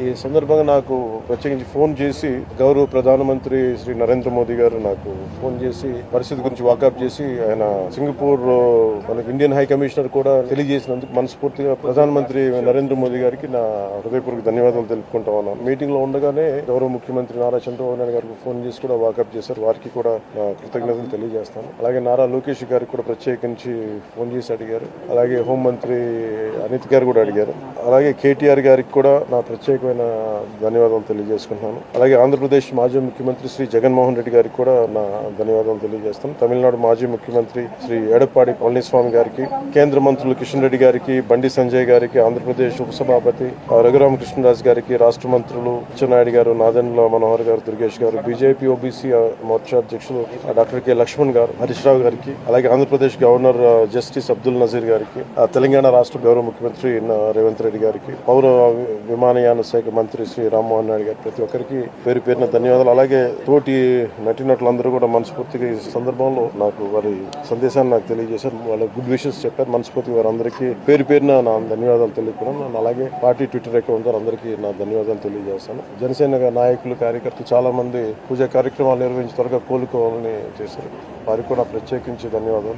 ఈ సందర్భంగా నాకు ప్రత్యేకించి ఫోన్ చేసి గౌరవ ప్రధానమంత్రి శ్రీ నరేంద్ర మోదీ గారు నాకు ఫోన్ చేసి పరిస్థితి గురించి వాకప్ చేసి ఆయన సింగపూర్ మనకు ఇండియన్ హై కమిషనర్ కూడా తెలియజేసినందుకు మనస్ఫూర్తిగా ప్రధానమంత్రి నరేంద్ర మోదీ గారికి నా హృదయపూర్వక ధన్యవాదాలు తెలుపుకుంటా ఉన్నాను. మీటింగ్లో ఉండగానే గౌరవ ముఖ్యమంత్రి నారా చంద్రబాబు నాయుడు గారికి ఫోన్ చేసి కూడా వాకప్ చేశారు. వారికి కూడా నా కృతజ్ఞతలు తెలియజేస్తాను. అలాగే నారా లోకేష్ గారికి కూడా ప్రత్యేకించి ఫోన్ చేసి అడిగారు. అలాగే హోంమంత్రి అనిత్ గారు కూడా అడిగారు. అలాగే కేటీఆర్ గారికి కూడా నా ప్రత్యేకమైన ధన్యవాదాలు తెలియజేసుకుంటున్నాను. అలాగే ఆంధ్రప్రదేశ్ మాజీ ముఖ్యమంత్రి శ్రీ జగన్మోహన్ రెడ్డి గారికి కూడా నా ధన్యవాదాలు తెలియజేస్తాను. తమిళనాడు మాజీ ముఖ్యమంత్రి శ్రీ ఎడప్పాడి పళనిస్వామి గారికి కేంద్ర మంత్రులు కిషన్ రెడ్డి గారికి బండి సంజయ్ గారికి ఆంధ్రప్రదేశ్ ఉపసభాపతి ఆ, రఘురామకృష్ణరాజు గారికి రాష్ట్ర మంత్రులు అచ్చెన్నాయుడు గారు నాదెండ్ల మనోహర్ గారు దుర్గేష్ గారు బీజేపీ ఓబీసీ మోర్చా అధ్యక్షులు డాక్టర్ కె లక్ష్మణ్ గారు హరీష్ రావు గారికి అలాగే ఆంధ్రప్రదేశ్ గవర్నర్ జస్టిస్ అబ్దుల్ నజీర్ గారికి ఆ, తెలంగాణ రాష్ట్ర గౌరవ ముఖ్యమంత్రి రేవంత్ రెడ్డి గారికి పౌర విమానయాన శాఖ మంత్రి శ్రీ రామ్మోహన్ నాయుడు గారు ప్రతి ఒక్కరికి పేరు పేరున ధన్యవాదాలు. అలాగే తోటి నటినట్లందరూ కూడా మనస్ఫూర్తిగా ఈ సందర్భంలో నాకు వారి సందేశాన్ని నాకు తెలియజేశారు. వాళ్ళ గుడ్ విషెస్ చెప్పారు. మనస్ఫూర్తిగా వారందరికీ పేరు పేరున నా ధన్యవాదాలు తెలియకున్నాను అలాగే పార్టీ ట్విట్టర్ అకౌంట్ ద్వారా అందరికీ నా ధన్యవాదాలు తెలియజేస్తాను. జనసేన నాయకులు కార్యకర్తలు చాలా మంది పూజా కార్యక్రమాలు నిర్వహించి త్వరగా కోలుకోవాలని చేశారు. వారికి కూడా ప్రత్యేకించి ధన్యవాదాలు.